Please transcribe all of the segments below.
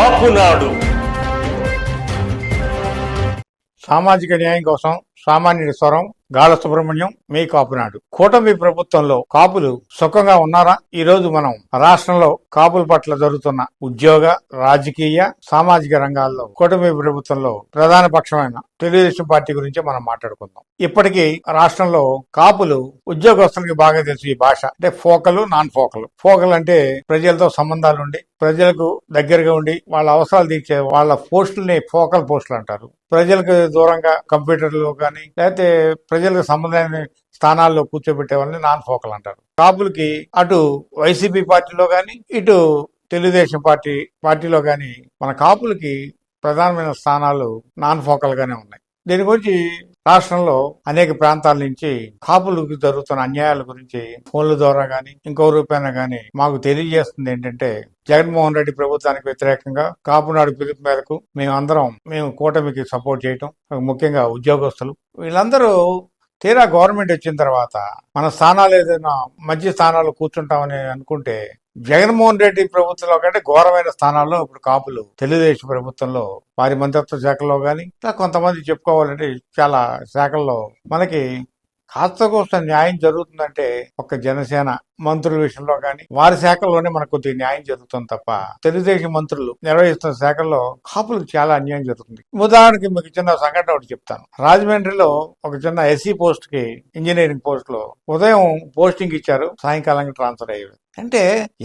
కాపునాడు సామాజిక న్యాయం కోసం సామాన్యుడి స్వరం గాల సుబ్రహ్మణ్యం మీ కాపునాడు కూటమి ప్రభుత్వంలో కాపులు సుఖంగా ఉన్నారా? ఈ రోజు మనం రాష్ట్రంలో కాపుల పట్ల జరుగుతున్న ఉద్యోగ రాజకీయ సామాజిక రంగాల్లో కూటమి ప్రభుత్వంలో ప్రధాన పక్షమైన తెలుగుదేశం పార్టీ గురించి మనం మాట్లాడుకుందాం. ఇప్పటికీ రాష్ట్రంలో కాపులు ఉద్యోగస్తులకి బాగా తెలుసు ఈ భాష. అంటే ఫోకలు నాన్ ఫోకలు ఫోకల్ అంటే ప్రజలతో సంబంధాలు ఉండి ప్రజలకు దగ్గరగా ఉండి వాళ్ళ అవసరాలు తీర్చే వాళ్ళ పోస్టుల్ని ఫోకల్ పోస్టులు అంటారు. ప్రజలకు దూరంగా కంప్యూటర్లో కానీ లేకపోతే ప్రజలకు సంబంధమైన స్థానాల్లో కూర్చోబెట్టే వాళ్ళని నాన్ ఫోకల్ అంటారు. కాపులకి అటు వైసీపీ పార్టీలో కానీ ఇటు తెలుగుదేశం పార్టీ పార్టీలో కానీ మన కాపులకి ప్రధానమైన స్థానాలు నాన్ ఫోకల్ గానే ఉన్నాయి. దీని గురించి రాష్ట్రంలో అనేక ప్రాంతాల నుంచి కాపులకు జరుగుతున్న అన్యాయాల గురించి ఫోన్ల ద్వారా గాని ఇంకో రూపాయన గాని మాకు తెలియజేస్తుంది ఏంటంటే జగన్మోహన్ రెడ్డి ప్రభుత్వానికి వ్యతిరేకంగా కాపునాడు పిలుపు మేరకు మేమందరం మేము కూటమికి సపోర్ట్ చేయటం ముఖ్యంగా ఉద్యోగస్తులు వీళ్ళందరూ తీరా గవర్నమెంట్ వచ్చిన తర్వాత మన స్థానాలు ఏదైనా మంచి స్థానాలు కూర్చుంటామని అనుకుంటే జగన్మోహన్ రెడ్డి ప్రభుత్వంలో కంటే ఘోరమైన స్థానాల్లో ఇప్పుడు కాపులు. తెలుగుదేశం ప్రభుత్వంలో వారి మంత్రిత్వ శాఖలో కానీ ఇలా కొంతమంది చెప్పుకోవాలంటే చాలా శాఖల్లో మనకి కాస్త కోస్త న్యాయం జరుగుతుందంటే ఒక జనసేన మంత్రుల విషయంలో కానీ వారి శాఖల్లోనే మనకు కొద్దిగా న్యాయం జరుగుతుంది తప్ప తెలుగుదేశం మంత్రులు నిర్వహిస్తున్న శాఖల్లో కాపులకు చాలా అన్యాయం జరుగుతుంది. ఉదాహరణకి మీకు చిన్న సంఘటన ఒకటి చెప్తాను. రాజమండ్రిలో ఒక చిన్న ఎస్సీ పోస్ట్కి ఇంజనీరింగ్ పోస్ట్లో ఉదయం పోస్టింగ్ ఇచ్చారు సాయంకాలంగా ట్రాన్స్ఫర్ అయ్యారు. అంటే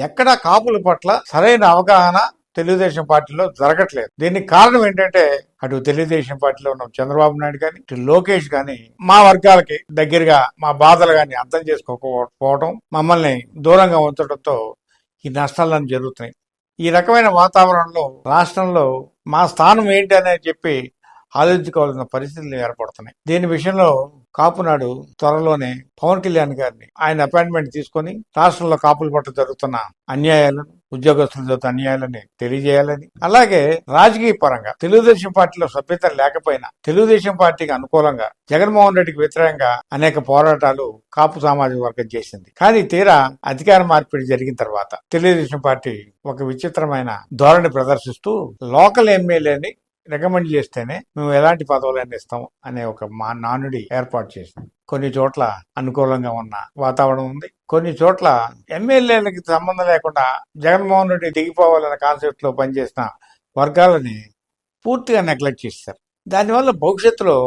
ఎక్కడ కాపుల పట్ల సరైన అవగాహన తెలుగుదేశం పార్టీలో జరగట్లేదు. దీనికి కారణం ఏంటంటే అటు తెలుగుదేశం పార్టీలో ఉన్న చంద్రబాబు నాయుడు కానీ ఇటు లోకేష్ కానీ మా వర్గాలకి దగ్గరగా మా బాధలు కానీ అర్థం చేసుకోకపోవడం మమ్మల్ని దూరంగా ఉంచడంతో ఈ నష్టాలను జరుగుతున్నాయి. ఈ రకమైన వాతావరణంలో రాష్ట్రంలో మా స్థానం ఏంటి అనేది చెప్పి ఆలోచించుకోవాల్సిన పరిస్థితులు ఏర్పడుతున్నాయి. దీని విషయంలో కాపునాడు త్వరలోనే పవన్ కళ్యాణ్ గారిని ఆయన అపాయింట్మెంట్ తీసుకొని రాష్ట్రంలో కాపుల పట్ల జరుగుతున్న అన్యాయాలను ఉద్యోగస్తుల జరుగుతున్న అన్యాయాలని తెలియజేయాలని అలాగే రాజకీయ పరంగా తెలుగుదేశం పార్టీలో సభ్యత లేకపోయినా తెలుగుదేశం పార్టీకి అనుకూలంగా జగన్మోహన్ రెడ్డికి వ్యతిరేకంగా అనేక పోరాటాలు కాపు సామాజిక వర్గం చేసింది. కానీ తీరా అధికార మార్పిడి జరిగిన తర్వాత తెలుగుదేశం పార్టీ ఒక విచిత్రమైన ధోరణి ప్రదర్శిస్తూ లోకల్ ఎమ్మెల్యేని రికమెండ్ చేస్తేనే మేము ఎలాంటి పదవులన్నీ ఇస్తాం అనే ఒక మా నానుడి ఏర్పాటు చేసింది కొన్ని చోట్ల అనుకూలంగా ఉన్న వాతావరణం ఉంది. కొన్ని చోట్ల ఎమ్మెల్యేలకి సంబంధం లేకుండా జగన్మోహన్ రెడ్డి దిగిపోవాలనే కాన్సెప్ట్లో పనిచేసిన వర్గాలని పూర్తిగా నెగ్లెక్ట్ చేస్తారు దానివల్ల భవిష్యత్తులో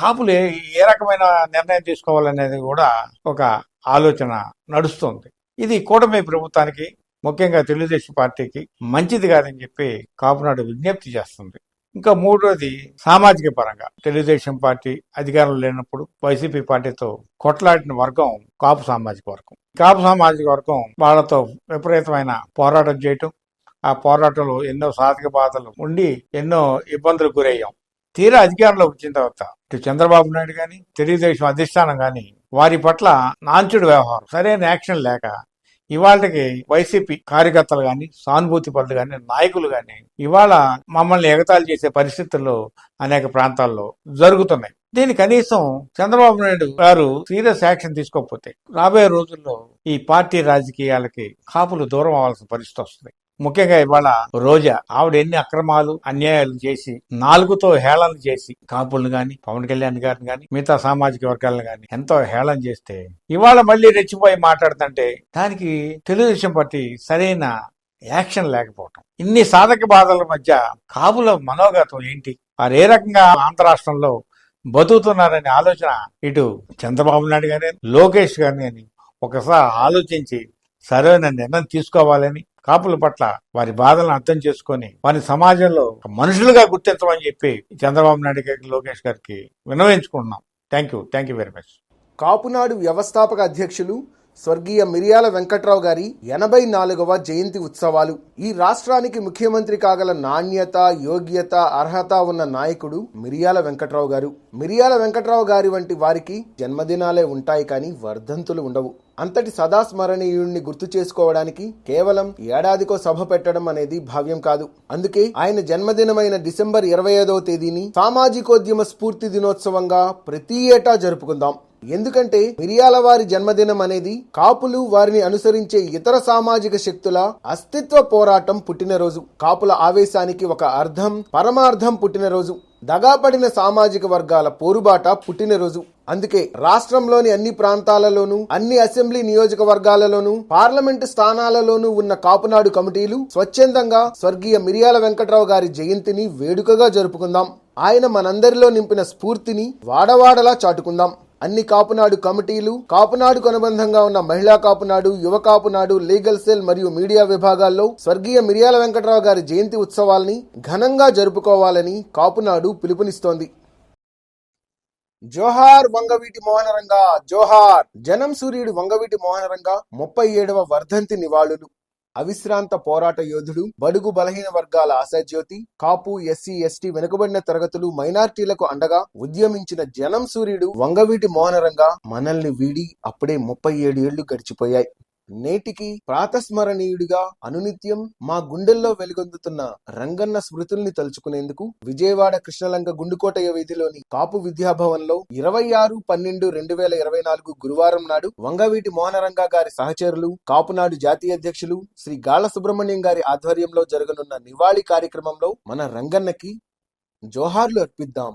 కాపులు ఏ ఏ రకమైన నిర్ణయం తీసుకోవాలనేది కూడా ఒక ఆలోచన నడుస్తుంది. ఇది కూటమి ప్రభుత్వానికి ముఖ్యంగా తెలుగుదేశం పార్టీకి మంచిది కాదని చెప్పి కాపునాడు విజ్ఞప్తి చేస్తుంది. ఇంకా మూడోది సామాజిక పరంగా. తెలుగుదేశం పార్టీ అధికారంలో లేనప్పుడు వైసీపీ పార్టీతో కొట్లాడిన వర్గం కాపు సామాజిక వర్గం. కాపు సామాజిక వర్గం వాళ్ళతో విపరీతమైన పోరాటం చేయటం ఆ పోరాటంలో ఎన్నో సాధక బాధలు ఉండి ఎన్నో ఇబ్బందులు గురయ్యాం. తీరా అధికారంలోకి వచ్చిన తర్వాత ఇటు చంద్రబాబు నాయుడు కానీ తెలుగుదేశం అధిష్టానం కానీ వారి పట్ల నాంచుడు వ్యవహారం సరైన యాక్షన్ లేక ఇవాళకి వైసీపీ కార్యకర్తలు గాని సానుభూతి పరులు గాని నాయకులు గాని ఇవాళ మమ్మల్ని ఎగతాళి చేసే పరిస్థితుల్లో అనేక ప్రాంతాల్లో జరుగుతున్నాయి. దీని కనీసం చంద్రబాబు నాయుడు గారు సీరియస్ యాక్షన్ తీసుకోకపోతే రాబోయే రోజుల్లో ఈ పార్టీ రాజకీయాలకి కాపులు దూరం అవ్వాల్సిన పరిస్థితి వస్తుంది. ముఖ్యంగా ఇవాళ రోజా ఆవిడ ఎన్ని అక్రమాలు అన్యాయాలు చేసి నాలుగుతో హేళన చేసి కాపులను గాని పవన్ కళ్యాణ్ గారిని గాని మిగతా సామాజిక వర్గాలను గాని ఎంతో హేళన చేస్తే ఇవాళ మళ్ళీ రెచ్చిపోయి మాట్లాడుతుంటే దానికి తెలుగుదేశం పార్టీ సరైన యాక్షన్ లేకపోవటం. ఇన్ని సాధక బాధల మధ్య కాపుల మనోగతం ఏంటి? వారు ఏ రకంగా ఆంధ్ర రాష్ట్రంలో బతుకుతున్నారనే ఆలోచన ఇటు చంద్రబాబు నాయుడు గాని లోకేష్ గారిని అని ఒకసారి ఆలోచించి సరైన నిర్ణయం తీసుకోవాలని కాపుల పట్ల వారి బాధలను అర్థం చేసుకొని వారి సమాజంలో మనుషులుగా గుర్తించమని చెప్పి చంద్రబాబు నాయుడు గారికి లోకేష్ గారికి వినవించుకుంటున్నాం thank you thank you very much Kapunadu వ్యవస్థాపక అధ్యక్షులు స్వర్గీయ మిరియాల వెంకట్రావు గారి ఎనభై నాలుగవ జయంతి ఉత్సవాలు. ఈ రాష్ట్రానికి ముఖ్యమంత్రి కాగల నాణ్యత యోగ్యత అర్హత ఉన్న నాయకుడు మిరియాల వెంకట్రావు గారు. మిరియాల వెంకట్రావు గారి వంటి వారికి జన్మదినాలే ఉంటాయి కానీ వర్ధంతులు ఉండవు. అంతటి సదాస్మరణీయుణ్ణి గుర్తు చేసుకోవడానికి కేవలం ఏడాదికో సభ పెట్టడం అనేది భావ్యం కాదు. అందుకే ఆయన జన్మదినమైన డిసెంబర్ ఇరవై ఐదవ తేదీని సామాజికోద్యమ స్ఫూర్తి దినోత్సవంగా ప్రతి ఏటా జరుపుకుందాం. ఎందుకంటే మిరియాల వారి జన్మదినం అనేది కాపులు వారిని అనుసరించే ఇతర సామాజిక శక్తుల అస్తిత్వ పోరాటం పుట్టినరోజు. కాపుల ఆవేశానికి ఒక అర్థం పరమార్థం పుట్టినరోజు. దగాపడిన సామాజిక వర్గాల పోరుబాట పుట్టినరోజు. అందుకే రాష్ట్రంలోని అన్ని ప్రాంతాలలోనూ అన్ని అసెంబ్లీ నియోజకవర్గాలలోనూ పార్లమెంటు స్థానాలలోనూ ఉన్న కాపునాడు కమిటీలు స్వచ్ఛందంగా స్వర్గీయ మిరియాల వెంకట్రావు గారి జయంతిని వేడుకగా జరుపుకుందాం. ఆయన మనందరిలో నింపిన స్ఫూర్తిని వాడవాడలా చాటుకుందాం. అన్ని కాపునాడు కమిటీలు కాపునాడుకు అనుబంధంగా ఉన్న మహిళా కాపునాడు యువ కాపునాడు లీగల్ సెల్ మరియు మీడియా విభాగాల్లో స్వర్గీయ మిరియాల వెంకటరావు గారి జయంతి ఉత్సవాల్ని ఘనంగా జరుపుకోవాలని కాపునాడు పిలుపునిస్తోంది. జోహార్ వంగవీటి మోహనరంగా జోహార్ జనం సూర్యుడు వంగవీటి మోహనరంగ ముప్పై ఏడవ వర్ధంతి నివాళులు. అవిశ్రాంత పోరాట యోధుడు బడుగు బలహీన వర్గాల ఆశాజ్యోతి కాపు ఎస్సీ ఎస్టీ వెనుకబడిన తరగతులు మైనార్టీలకు అండగా ఉద్యమించిన జనం సూర్యుడు వంగవీటి మోహనరంగా మనల్ని వీడి అప్పుడే ముప్పై ఏడు ఏళ్ళు గడిచిపోయాయి. నేటికి ప్రాతస్మరణీయుడిగా అనునిత్యం మా గుండెల్లో వెలుగొందుతున్న రంగన్న స్మృతుల్ని తలుచుకునేందుకు విజయవాడ కృష్ణలంక గుండుకోటయ్య వీధిలోని కాపు విద్యాభవన్లో ఇరవై ఆరు పన్నెండు రెండు వేల ఇరవై నాలుగు గురువారం నాడు వంగవీటి మోహనరంగ గారి సహచరులు కాపునాడు జాతీయ అధ్యక్షులు శ్రీ గాళ్ళ సుబ్రహ్మణ్యం గారి ఆధ్వర్యంలో జరగనున్న నివాళి కార్యక్రమంలో మన రంగన్నకి జోహార్లు అర్పిద్దాం.